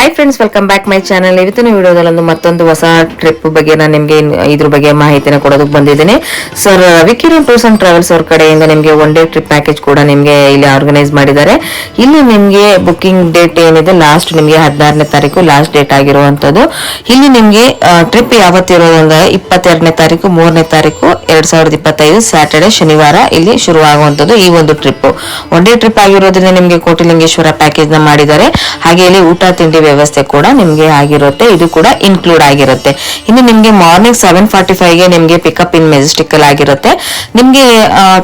Hi friends welcome back my channel ಇವತ್ತಿನ ವಿಡಿಯೋದಲ್ಲೊಂದು ಮತ್ತೊಂದು ಹೊಸ ಟ್ರಿಪ್ ಬಗ್ಗೆ ನಾನು ನಿಮಗೆ ಇದ್ರ ಬಗ್ಗೆ ಮಾಹಿತಿನ ಕೊಡೋದಕ್ಕೆ ಬಂದಿದ್ದೀನಿ. Sir Ravikiran tours and travels ಅವ್ರ ಕಡೆಯಿಂದ ನಿಮಗೆ ಒನ್ ಡೇ ಟ್ರಿಪ್ ಪ್ಯಾಕೇಜ್ ಕೂಡ ನಿಮಗೆ ಇಲ್ಲಿ ಆರ್ಗನೈಸ್ ಮಾಡಿದ್ದಾರೆ. ಇಲ್ಲಿ ನಿಮಗೆ ಬುಕಿಂಗ್ ಡೇಟ್ ಏನಿದೆ ಲಾಸ್ಟ್ ನಿಮಗೆ ಹದಿನಾರನೇ ತಾರೀಕು ಲಾಸ್ಟ್ ಡೇಟ್ ಆಗಿರುವಂಥದ್ದು. ಇಲ್ಲಿ ನಿಮಗೆ ಟ್ರಿಪ್ ಯಾವತ್ತಿರೋದಂದ್ರೆ ಇಪ್ಪತ್ತೆರಡನೇ ತಾರೀಕು, ಮೂರನೇ ತಾರೀಕು, ಎರಡ್ ಸಾವಿರದ ಇಪ್ಪತ್ತೈದು ಸ್ಯಾಟರ್ಡೆ ಶನಿವಾರ ಇಲ್ಲಿ ಶುರುವಾಗುವಂತದ್ದು ಈ ಒಂದು ಟ್ರಿಪ್ ಒನ್ ಡೇ ಟ್ರಿಪ್ ಆಗಿರೋದ್ರಿಂದ ನಿಮಗೆ ಕೋಟಿಲಿಂಗೇಶ್ವರ ಪ್ಯಾಕೇಜ್ನ ಮಾಡಿದ್ದಾರೆ. ಹಾಗೆ ಇಲ್ಲಿ ಊಟ, ತಿಂಡಿ ವ್ಯವಸ್ಥೆ ಕೂಡ ನಿಮಗೆ ಆಗಿರುತ್ತೆ. ಇದು ಕೂಡ ಇನ್ಕ್ಲೂಡ್ ಆಗಿರುತ್ತೆ. ಇನ್ನು ನಿಮಗೆ ಮಾರ್ನಿಂಗ್ ಸೆವೆನ್ ಫಾರ್ಟಿ ಫೈವ್ಗೆ ನಿಮಗೆ ಪಿಕಪ್ ಇನ್ ಮೆಜೆಸ್ಟಿಕಲ್ ಆಗಿರುತ್ತೆ. ನಿಮಗೆ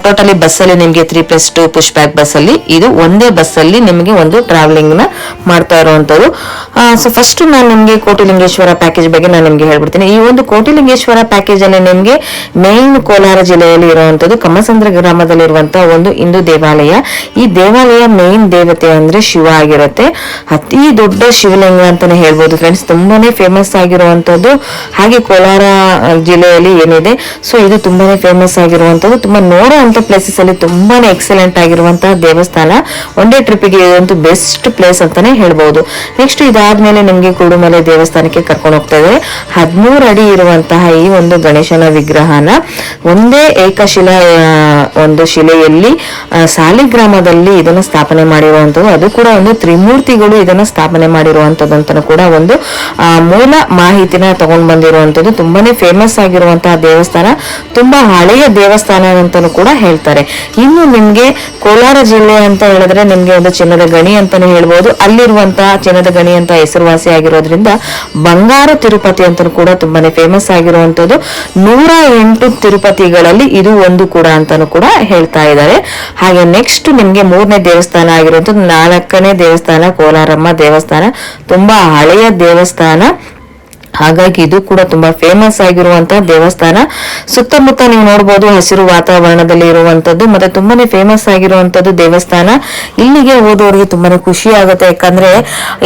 ಟೋಟಲಿ ಬಸ್ ಅಲ್ಲಿ ನಿಮಗೆ three plus two push back bus ಅಲ್ಲಿ ಇದು ಒಂದೇ ಬಸ್ ಅಲ್ಲಿ ನಿಮಗೆ ಒಂದು ಟ್ರಾವೆಲಿಂಗ್ನ ಮಾಡ್ತಾ ಇರುವಂತದ್ದು ಸೊ ಫಸ್ಟ್ ನಾನು ನಿಮಗೆ ಕೋಟಿಲಿಂಗೇಶ್ವರ ಪ್ಯಾಕೇಜ್ ಬಗ್ಗೆ ನಾನು ನಿಮಗೆ ಹೇಳ್ಬಿಡ್ತೀನಿ. ಈ ಒಂದು ಕೋಟಿಲಿಂಗೇಶ್ವರ ಪ್ಯಾಕೇಜ್ ಅಲ್ಲಿ ನಿಮಗೆ ಮೇನ್ ಕೋಲಾರ ಜಿಲ್ಲೆಯಲ್ಲಿ ಇರುವಂತದ್ದು ಕಮಸಂದ್ರ ಗ್ರಾಮದಲ್ಲಿರುವಂತಹ ಒಂದು ಹಿಂದೂ ದೇವಾಲಯ. ಈ ದೇವಾಲಯ ಮೇನ್ ದೇವತೆ ಅಂದ್ರೆ ಶಿವ ಆಗಿರುತ್ತೆ. ಅತಿ ದೊಡ್ಡ ಶಿವಲಿಂಗ ಅಂತಾನೆ ಹೇಳ್ಬೋದು ಫ್ರೆಂಡ್ಸ್ ತುಂಬಾನೇ ಫೇಮಸ್ ಆಗಿರುವಂತದ್ದು ಹಾಗೆ ಕೋಲಾರ ಜಿಲ್ಲೆಯಲ್ಲಿ ಏನಿದೆ. ಸೊ ಇದು ತುಂಬಾನೇ ಫೇಮಸ್ ಆಗಿರುವಂತದ್ದು ತುಂಬಾ ನೋಡೋ ಅಂತ ಪ್ಲೇಸಸ್ ಅಲ್ಲಿ ತುಂಬಾನೇ ಎಕ್ಸಲೆಂಟ್ ಆಗಿರುವಂತಹ ದೇವಸ್ಥಾನ. ಒನ್ ಡೇ ಟ್ರಿಪ್ಗೆ ಇದಂತೂ ಬೆಸ್ಟ್ ಪ್ಲೇಸ್ ಅಂತಾನೆ ಹೇಳ್ಬಹುದು ನೆಕ್ಸ್ಟ್ ಇದಾದ್ಮೇಲೆ ನಿಮ್ಗೆ ಕುಡುಮಲೆ ದೇವಸ್ಥಾನಕ್ಕೆ ಕರ್ಕೊಂಡು ಹೋಗ್ತಾ ಇದ್ದಾರೆ. ಹದಿಮೂರು ಅಡಿ ಇರುವಂತಹ ಈ ಒಂದು ಗಣೇಶನ ವಿಗ್ರಹನ ಒಂದೇ ಏಕಶಿಲಾ ಒಂದು ಶಿಲೆಯಲ್ಲಿ ಸಾಲಿಗ್ರಾಮದಲ್ಲಿ ಇದನ್ನು ಸ್ಥಾಪನೆ ಮಾಡಿರುವಂಥದ್ದು. ಅದು ಕೂಡ ಒಂದು ತ್ರಿಮೂರ್ತಿಗಳು ಇದನ್ನು ಸ್ಥಾಪನೆ ಮಾಡಿರುವಂಥದ್ದು ಕೂಡ ಒಂದು ಮೂಲ ಮಾಹಿತಿನ ತಗೊಂಡ್ ಬಂದಿರುವಂಥದ್ದು. ತುಂಬಾನೇ ಫೇಮಸ್ ಆಗಿರುವಂತಹ ದೇವಸ್ಥಾನ, ತುಂಬಾ ಹಳೆಯ ದೇವಸ್ಥಾನ ಅಂತಲೂ ಕೂಡ ಹೇಳ್ತಾರೆ. ಇನ್ನು ನಿಮ್ಗೆ ಕೋಲಾರ ಜಿಲ್ಲೆ ಅಂತ ಹೇಳಿದ್ರೆ ನಿಮ್ಗೆ ಒಂದು ಚಿನ್ನದ ಗಣಿ ಅಂತಾನು ಹೇಳ್ಬೋದು. ಅಲ್ಲಿರುವಂತಹ ಚಿನ್ನದ ಗಣಿ ಅಂತ ಹೆಸರುವಾಸಿ ಆಗಿರೋದ್ರಿಂದ ಬಂಗಾರ ತಿರುಪತಿ ಅಂತಲೂ ಕೂಡ ತುಂಬಾನೇ ಫೇಮಸ್ ಆಗಿರುವಂತದ್ದು ನೂರ ಎಂಟು ತಿರುಪತಿಗಳಲ್ಲಿ ಇದು ಒಂದು ಕೂಡ ಅಂತಾನು ಕೂಡ ಹೇಳ್ತಾ ಇದ್ದಾರೆ. ಹಾಗೆ ನೆಕ್ಸ್ಟ್ ನಿಮ್ಗೆ ಮೂರನೇ ದೇವಸ್ಥಾನ ಆಗಿರುವಂತದ್ದು ನಾಲ್ಕನೇ ದೇವಸ್ಥಾನ ಕೋಲಾರಮ್ಮ ದೇವಸ್ಥಾನ. ತುಂಬಾ ಹಳೆಯ ದೇವಸ್ಥಾನ. ಹಾಗಾಗಿ ಇದು ಕೂಡ ತುಂಬಾ ಫೇಮಸ್ ಆಗಿರುವಂತಹ ದೇವಸ್ಥಾನ. ಸುತ್ತಮುತ್ತ ನೀವು ನೋಡಬಹುದು ಹಸಿರು ವಾತಾವರಣದಲ್ಲಿ ಇರುವಂತದ್ದು, ಮತ್ತೆ ತುಂಬಾನೇ ಫೇಮಸ್ ಆಗಿರುವಂತದ್ದು ದೇವಸ್ಥಾನ. ಇಲ್ಲಿಗೆ ಹೋದವರಿಗೆ ತುಂಬಾನೇ ಖುಷಿ ಆಗುತ್ತೆ, ಯಾಕಂದ್ರೆ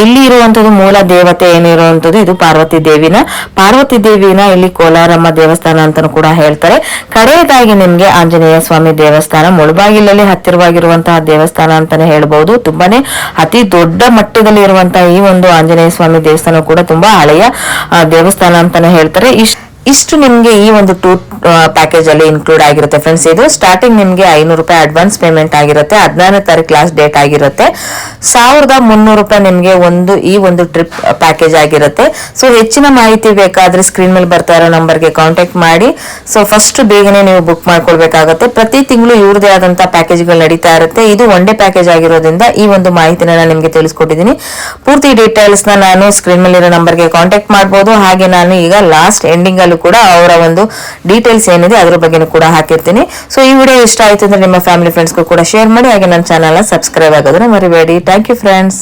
ಇಲ್ಲಿ ಇರುವಂತದ್ದು ಮೂಲ ದೇವತೆ ಏನಿರುವಂತದ್ದು, ಇದು ಪಾರ್ವತಿ ದೇವಿನ. ಪಾರ್ವತಿ ದೇವಿನ ಇಲ್ಲಿ ಕೋಲಾರಮ್ಮ ದೇವಸ್ಥಾನ ಅಂತಾನು ಕೂಡ ಹೇಳ್ತಾರೆ. ಕಡೆಯದಾಗಿ ನಿಮ್ಗೆ ಆಂಜನೇಯ ಸ್ವಾಮಿ ದೇವಸ್ಥಾನ, ಮುಳಬಾಗಿಲಲ್ಲಿ ಹತ್ತಿರವಾಗಿರುವಂತಹ ದೇವಸ್ಥಾನ ಅಂತಾನೆ ಹೇಳ್ಬಹುದು ತುಂಬಾನೇ ಅತಿ ದೊಡ್ಡ ಮಟ್ಟದಲ್ಲಿ ಇರುವಂತಹ ಈ ಒಂದು ಆಂಜನೇಯ ಸ್ವಾಮಿ ದೇವಸ್ಥಾನ ಕೂಡ ತುಂಬಾ ಹಳೆಯ ದೇವಸ್ಥಾನ ಅಂತಾನೆ ಹೇಳ್ತಾರೆ. ಇಷ್ಟ ಇಷ್ಟು ನಿಮ್ಗೆ ಈ ಒಂದು ಟೂರ್ ಪ್ಯಾಕೇಜ್ ಅಲ್ಲಿ ಇನ್ಕ್ಲೂಡ್ ಆಗಿರುತ್ತೆ ಫ್ರೆಂಡ್ಸ್ ಇದು ಸ್ಟಾರ್ಟಿಂಗ್ ನಿಮ್ಗೆ ಐನೂರು ರೂಪಾಯಿ ಅಡ್ವಾನ್ಸ್ ಪೇಮೆಂಟ್ ಆಗಿರುತ್ತೆ. ಹದಿನಾರನೇ ತಾರೀಕು ಲಾಸ್ಟ್ ಡೇಟ್ ಆಗಿರುತ್ತೆ. ಸಾವಿರದ ಮುನ್ನೂರು ರೂಪಾಯಿ ನಿಮ್ಗೆ ಒಂದು, ಈ ಒಂದು ಟ್ರಿಪ್ ಪ್ಯಾಕೇಜ್ ಆಗಿರುತ್ತೆ. ಸೊ ಹೆಚ್ಚಿನ ಮಾಹಿತಿ ಬೇಕಾದ್ರೆ ಸ್ಕ್ರೀನ್ ಮೇಲೆ ಬರ್ತಾ ಇರೋ ನಂಬರ್ಗೆ ಕಾಂಟ್ಯಾಕ್ಟ್ ಮಾಡಿ. ಸೊ ಫಸ್ಟ್ ಬೇಗನೆ ನೀವು ಬುಕ್ ಮಾಡ್ಕೊಳ್ಬೇಕಾಗುತ್ತೆ. ಪ್ರತಿ ತಿಂಗಳು ಇವ್ರದೇ ಆದಂತಹ ಪ್ಯಾಕೇಜ್ಗಳು ನಡೀತಾ ಇರುತ್ತೆ. ಇದು ಒನ್ ಡೇ ಪ್ಯಾಕೇಜ್ ಆಗಿರೋದ್ರಿಂದ ಈ ಒಂದು ಮಾಹಿತಿನ ನಾನು ನಿಮಗೆ ತಿಳಿಸ್ಕೊಟ್ಟಿದ್ದೀನಿ. ಪೂರ್ತಿ ಡೀಟೇಲ್ಸ್ ನಾನು ಸ್ಕ್ರೀನ್ ಮೇಲೆ ಇರೋ ನಂಬರ್ಗೆ ಕಾಂಟ್ಯಾಕ್ಟ್ ಮಾಡ್ಬೋದು. ಹಾಗೆ ನಾನು ಈಗ ಲಾಸ್ಟ್ ಎಂಡಿಂಗ್ ಅಲ್ಲೂ ಕೂಡ ಅವರ ಒಂದು ಡೀಟೇಲ್ಸ್ ಏನಿದೆ ಅದ್ರ ಬಗ್ಗೆನೂ ಕೂಡ ಹಾಕಿರ್ತೀನಿ. ಸೊ ಈ ವಿಡಿಯೋ ಇಷ್ಟ ಆಯ್ತು ಅಂದ್ರೆ ನಿಮ್ಮ ಫ್ಯಾಮಿಲಿ ಫ್ರೆಂಡ್ಸ್ಗೂ ಕೂಡ ಶೇರ್ ಮಾಡಿ, ಹಾಗೆ ನನ್ನ ಚಾನಲ್ ಸಬ್ಸ್ಕ್ರೈಬ್ ಆಗೋದನ್ನ ಮರಿಬೇಡಿ. Thank you friends